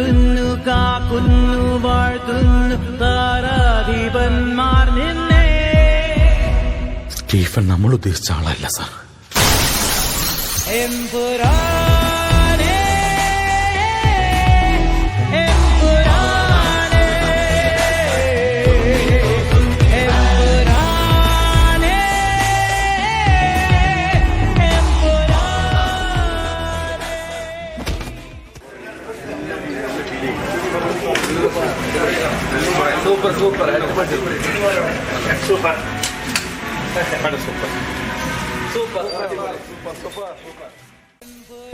നോറ്റുന്നു കാക്കുന്നു വാഴ്ത്തുന്നു താരാധിപന്മാർ നിന്നെ. സ്റ്റീഫൻ നമ്മൾ ഉദ്ദേശിച്ച ആളല്ല സാർ. എമ്പുരാനേ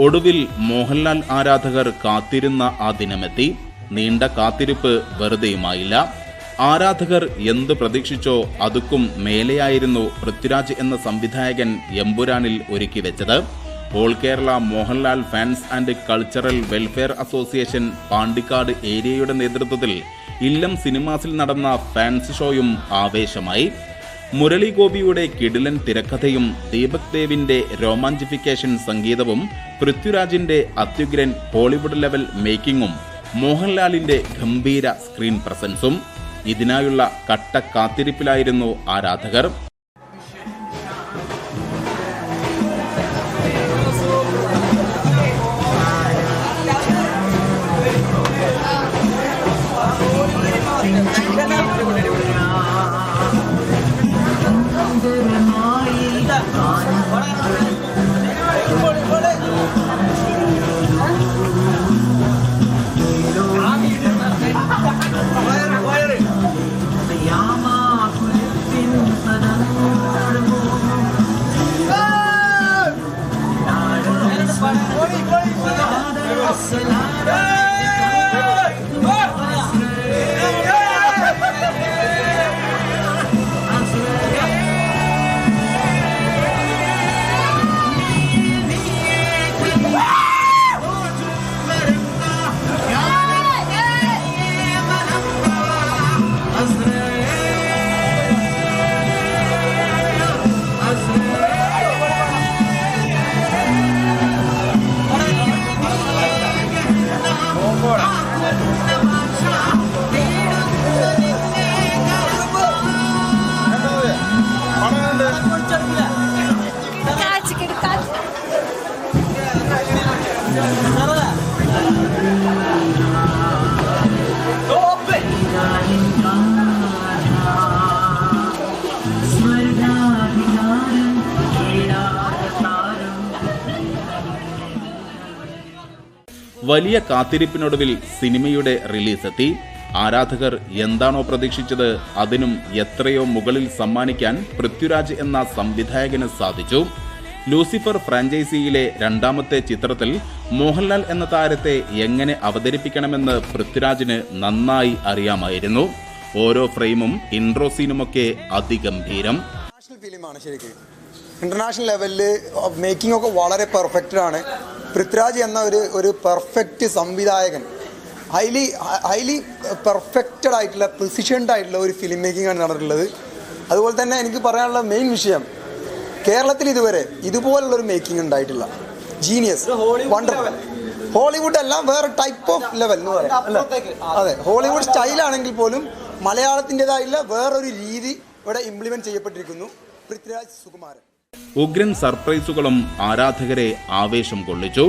ഒടുവിൽ മോഹൻലാൽ ആരാധകർ കാത്തിരുന്ന ആ ദിനമെത്തി. നീണ്ട കാത്തിരിപ്പ് വെറുതെയുമായില്ല. ആരാധകർ എന്ത് പ്രതീക്ഷിച്ചോ അതുക്കും മേലെയായിരുന്നു പൃഥ്വിരാജ് എന്ന സംവിധായകൻ എമ്പുരാനിൽ ഒരുക്കി വെച്ചത്. All Kerala Mohanlal fans and cultural welfare association Pandikkad ഏരിയയുടെ നേതൃത്വത്തിൽ ഇല്ലം സിനിമാസിൽ നടന്ന ഫാൻസ് ഷോയും ആവേശമായി. മുരളി ഗോപിയുടെ കിടിലൻ തിരക്കഥയും ദീപക് ദേവിന്റെ രോമാഞ്ചിഫിക്കേഷൻ സംഗീതവും പൃഥ്വിരാജിന്റെ അത്യുഗ്രൻ ഹോളിവുഡ് ലെവൽ മേക്കിംഗും മോഹൻലാലിന്റെ ഗംഭീര സ്ക്രീൻ പ്രസൻസും ഇതിനായുള്ള കട്ട കാത്തിരിപ്പിലായിരുന്നു ആരാധകർ. വലിയ കാത്തിരിപ്പിനൊടുവിൽ സിനിമയുടെ റിലീസെത്തി. ആരാധകർ എന്താണോ പ്രതീക്ഷിച്ചത് അതിനും എത്രയോ മുകളിൽ സമ്മാനിക്കാൻ പൃഥ്വിരാജ് എന്ന സംവിധായകന് സാധിച്ചു. ലൂസിഫർ ഫ്രാഞ്ചൈസിയിലെ രണ്ടാമത്തെ ചിത്രത്തിൽ മോഹൻലാൽ എന്ന താരത്തെ എങ്ങനെ അവതരിപ്പിക്കണമെന്ന് പൃഥ്വിരാജിന് നന്നായി അറിയാമായിരുന്നു. ഓരോ ഫ്രെയിമും ഇൻട്രോ സീനുമൊക്കെ അതിഗംഭീരം. ഇന്റർനാഷണൽ ലെവലിൽ മേക്കിംഗ് ഒക്കെ വളരെ പെർഫെക്റ്റഡ് ആണ്. പൃഥ്വിരാജ് എന്ന ഒരു ഒരു പെർഫെക്റ്റ് സംവിധായകൻ. ഹൈലി ഹൈലി പെർഫെക്റ്റഡ് ആയിട്ടുള്ള പ്രിസിഷൻഡ് ആയിട്ടുള്ള ഒരു ഫിലിം മേക്കിംഗ് ആണ് നടന്നിട്ടുള്ളത്. അതുപോലെ തന്നെ എനിക്ക് പറയാനുള്ള മെയിൻ വിഷയം കേരളത്തിൽ ഇതുവരെ ഇതുപോലുള്ള ഒരു മേക്കിംഗ് ഉണ്ടായിട്ടില്ല ജീനിയസ് വണ്ടർഫുൾ ഹോളിവുഡ് അല്ല വേറെ ടൈപ്പ് ഓഫ് ലെവൽ എന്ന് പറയാം. അല്ലേ? അതെ ഹോളിവുഡ് സ്റ്റൈലാണെങ്കിൽ പോലും മലയാളത്തിന്റെതായുള്ള വേറൊരു രീതി ഇവിടെ ഇംപ്ലിമെന്റ് ചെയ്യപ്പെട്ടിരിക്കുന്നു. പൃഥ്വിരാജ് സുകുമാരൻ. ഉഗ്രൻ സർപ്രൈസുകളും ആരാധകരെ ആവേശം കൊള്ളിച്ചു.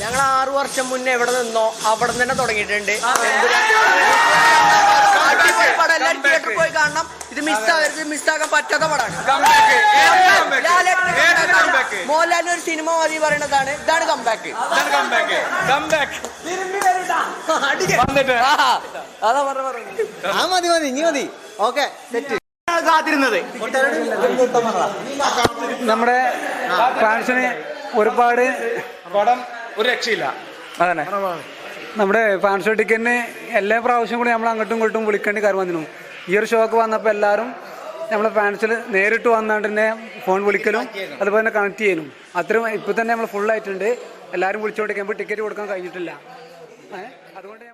ഞങ്ങൾ ആറു വർഷം മുന്നേ എവിടെ നിന്നോ? അവിടെ തന്നെ തുടങ്ങിയിട്ടുണ്ട് അടിപൊളി പടം. എല്ലാവരും തിയേറ്ററിൽ പോയി കാണണം. ഇത് മിസ്സാകരുത് മിസ്സാക്കാൻ പറ്റാത്ത പടമാണ്. മോഹൻലാലിന് ഒരു സിനിമ മതി പറയണതാണ്. ഇതാണ് കംബാക്ക് അതാ പറഞ്ഞ പറഞ്ഞു ആ മതി മതി ഇനി മതി. ഓക്കെ സെറ്റ് കാത്തിരുന്നത്. നമ്മുടെ ഫാൻസിന് ഒരുപാട് പടം ഒരു രക്ഷയില്ല. അതന്നെ. നമ്മുടെ ഫാൻസ് ടിക്കറ്റിന് എല്ലാ പ്രാവശ്യം കൂടി നമ്മൾ അങ്ങോട്ടും ഇങ്ങോട്ടും വിളിക്കേണ്ടി കാര്യം വന്നിരുന്നു. ഈ ഒരു ഷോക്ക് വന്നപ്പോൾ എല്ലാവരും നമ്മളെ ഫാൻസിൽ നേരിട്ട് വന്നുകൊണ്ട് തന്നെ ഫോൺ വിളിക്കലും അതുപോലെ തന്നെ കണക്ട് ചെയ്യലും. അത്രയും ഇപ്പോൾ തന്നെ നമ്മൾ ഫുൾ ആയിട്ടുണ്ട്. എല്ലാവരും വിളിച്ചുകൊണ്ടിരിക്കുമ്പോൾ ടിക്കറ്റ് കൊടുക്കാൻ കഴിഞ്ഞിട്ടില്ല? അതുകൊണ്ട്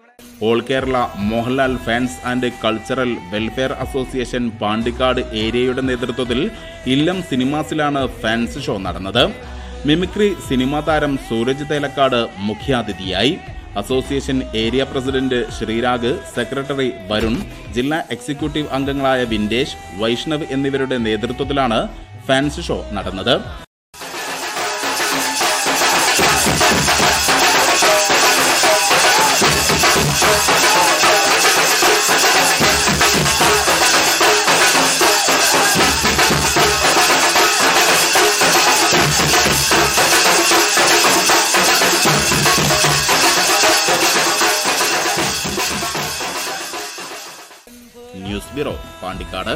all Kerala Mohanlal fans and cultural welfare association Pandikkad ഏരിയയുടെ നേതൃത്വത്തിൽ ഇല്ലം സിനിമാസിലാണ് ഫാൻസ് ഷോ നടന്നത്. മിമിക്രി സിനിമാ താരം സൂരജ് തേലക്കാട് മുഖ്യാതിഥിയായി. Association area president Sreerag secretary Varun ജില്ലാ എക്സിക്യൂട്ടീവ് അംഗങ്ങളായ വിൻഡേഷ് വൈഷ്ണവ് എന്നിവരുടെ നേതൃത്വത്തിലാണ് ഫാൻസ് ഷോ നടന്നത്. ബ്യൂറോ പാണ്ടിക്കാട്.